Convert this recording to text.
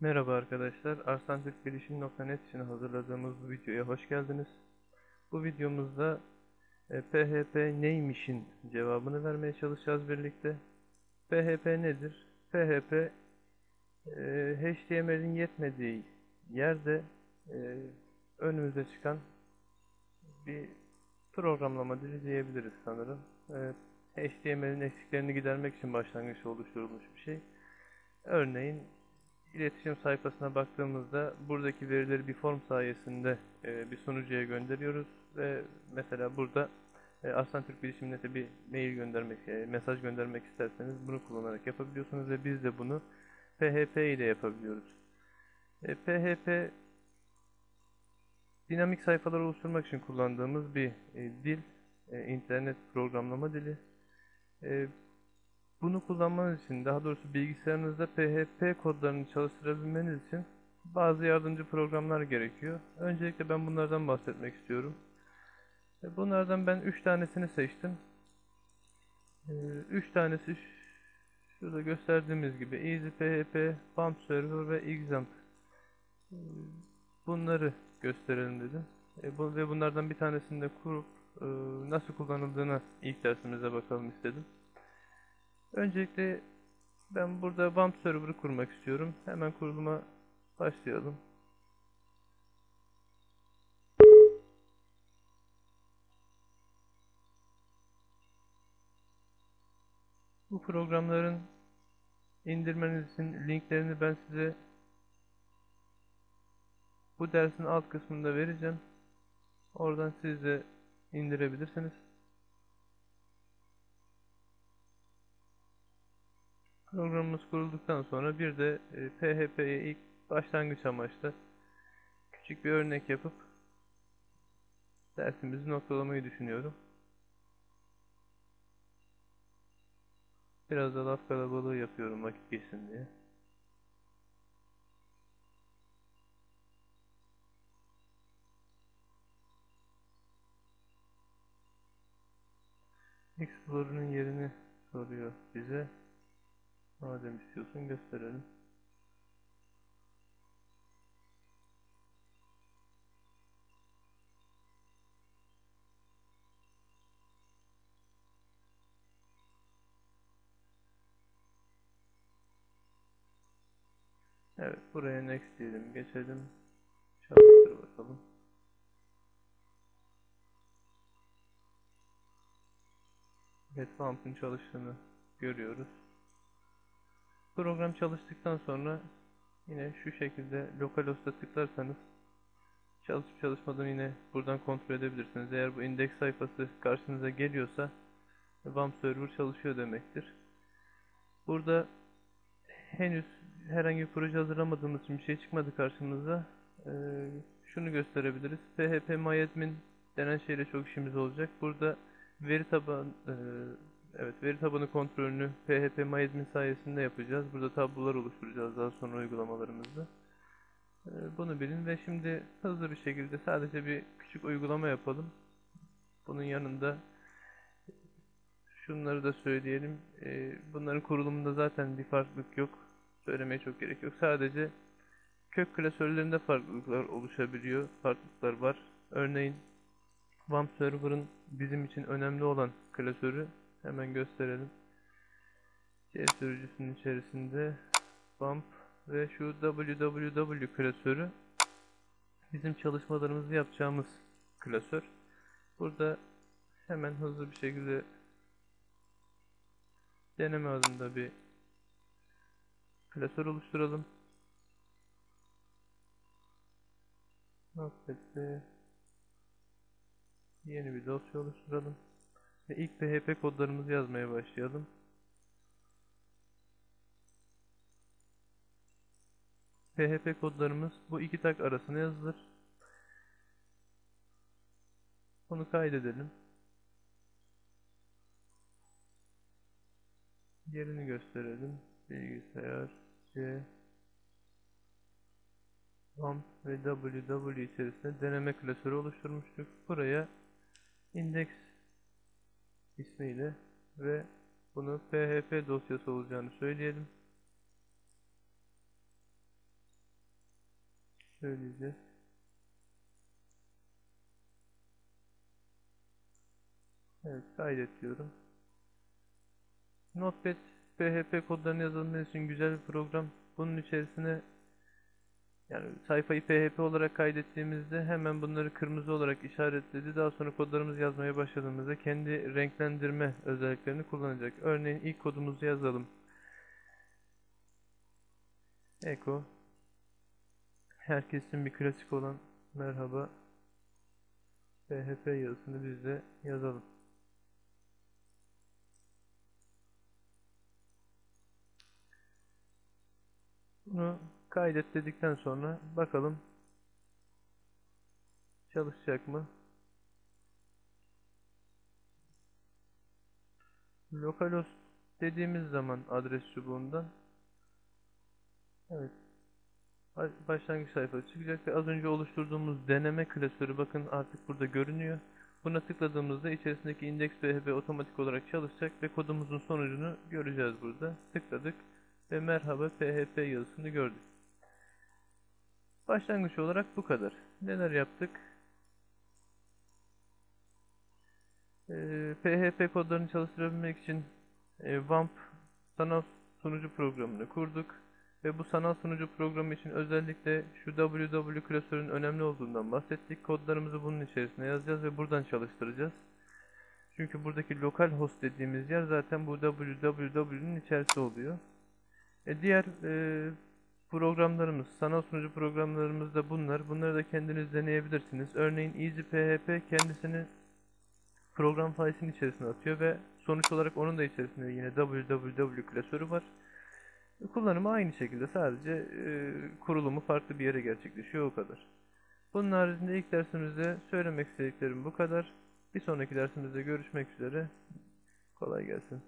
Merhaba arkadaşlar, arsantürkbilişim.net için hazırladığımız bu videoya hoş geldiniz. Bu videomuzda e, PHP neymişin cevabını vermeye çalışacağız birlikte. PHP nedir? PHP e, HTML'in yetmediği yerde e, önümüze çıkan bir programlama dili diyebiliriz sanırım. E, HTML'in eksiklerini gidermek için başlangıçta oluşturulmuş bir şey. Örneğin iletişim sayfasına baktığımızda buradaki verileri bir form sayesinde e, bir sunucuya gönderiyoruz ve mesela burada e, Arslan Türk Bilişim Net'e bir mail göndermek, e, mesaj göndermek isterseniz bunu kullanarak yapabiliyorsunuz ve biz de bunu PHP ile yapabiliyoruz. E, PHP dinamik sayfalar oluşturmak için kullandığımız bir e, dil, e, internet programlama dili. E, bunu kullanmanız için, daha doğrusu bilgisayarınızda PHP kodlarını çalıştırabilmeniz için bazı yardımcı programlar gerekiyor. Öncelikle ben bunlardan bahsetmek istiyorum. E, Bunlardan ben 3 tanesini seçtim. 3 tanesi şurada gösterdiğimiz gibi Easy PHP, Bump Server ve Examp. E, Bunları gösterelim dedim. E, Ve bunlardan bir tanesini de kurup e, nasıl kullanıldığına ilk dersimize bakalım istedim. Öncelikle ben burada WAMP server'ı kurmak istiyorum. Hemen kuruluma başlayalım. Bu programların indirmeniz için linklerini ben size bu dersin alt kısmında vereceğim. Oradan siz de indirebilirsiniz. Programımız kurulduktan sonra bir de e, PHP'ye ilk başlangıç amaçlı küçük bir örnek yapıp dersimizi noktalamayı düşünüyorum. Biraz da laf kalabalığı yapıyorum vakit geçsin diye. Explorer'ın yerini soruyor bize. Madem istiyorsun gösterelim. Evet, buraya next diyelim, geçelim. Çalıştır bakalım. Evet, pump'ın çalıştığını görüyoruz. Program çalıştıktan sonra yine şu şekilde localhost'a tıklarsanız çalışıp çalışmadığını yine buradan kontrol edebilirsiniz. Eğer bu indeks sayfası karşınıza geliyorsa WAMP server çalışıyor demektir. Burada henüz herhangi bir proje hazırlamadığımız için bir şey çıkmadı karşımıza. Ee, şunu gösterebiliriz. PHP MyAdmin denen şeyle çok işimiz olacak. Burada veri taban e, evet veri tabanı kontrolünü PHP MyAdmin sayesinde yapacağız. Burada tablolar oluşturacağız daha sonra uygulamalarımızda. Ee, bunu bilin ve şimdi hızlı bir şekilde sadece bir küçük uygulama yapalım. Bunun yanında şunları da söyleyelim. Ee, bunların kurulumunda zaten bir farklılık yok. Söylemeye çok gerek yok. Sadece kök klasörlerinde farklılıklar oluşabiliyor. Farklılıklar var. Örneğin WAMP server'ın bizim için önemli olan klasörü hemen gösterelim. C sürücüsünün içerisinde WAMP ve şu www klasörü bizim çalışmalarımızı yapacağımız klasör. Burada hemen hızlı bir şekilde deneme adında bir klasör oluşturalım. Notepad'de yeni bir dosya oluşturalım. Ve ilk PHP kodlarımızı yazmaya başlayalım. PHP kodlarımız bu iki tak arasına yazılır. Bunu kaydedelim. Yerini gösterelim. Bilgisayar C WAMP ve www içerisinde deneme klasörü oluşturmuştuk. Buraya index ismiyle ve bunu php dosyası olacağını söyleyelim. söyleyeceğiz. Evet kaydet diyorum. Notepad PHP kodlarını yazılması için güzel bir program. Bunun içerisine yani sayfayı PHP olarak kaydettiğimizde hemen bunları kırmızı olarak işaretledi. Daha sonra kodlarımızı yazmaya başladığımızda kendi renklendirme özelliklerini kullanacak. Örneğin ilk kodumuzu yazalım. Eko Herkesin bir klasik olan merhaba PHP yazısını biz de yazalım. Bunu kaydet dedikten sonra bakalım çalışacak mı? Localhost dediğimiz zaman adres çubuğundan evet başlangıç sayfası çıkacak ve az önce oluşturduğumuz deneme klasörü bakın artık burada görünüyor. Buna tıkladığımızda içerisindeki index php otomatik olarak çalışacak ve kodumuzun sonucunu göreceğiz burada. Tıkladık ve merhaba php yazısını gördük. Başlangıç olarak bu kadar. Neler yaptık? Ee, PHP kodlarını çalıştırabilmek için e, WAMP sanal sunucu programını kurduk. Ve bu sanal sunucu programı için özellikle şu www klasörün önemli olduğundan bahsettik. Kodlarımızı bunun içerisine yazacağız ve buradan çalıştıracağız. Çünkü buradaki localhost dediğimiz yer zaten bu www'nin içerisi oluyor. E diğer e, programlarımız, sanal sunucu programlarımız da bunlar. Bunları da kendiniz deneyebilirsiniz. Örneğin EasyPHP kendisini program failinin içerisine atıyor ve sonuç olarak onun da içerisinde yine www klasörü var. Kullanımı aynı şekilde sadece e, kurulumu farklı bir yere gerçekleşiyor o kadar. Bunun haricinde ilk dersimizde söylemek istediklerim bu kadar. Bir sonraki dersimizde görüşmek üzere. Kolay gelsin.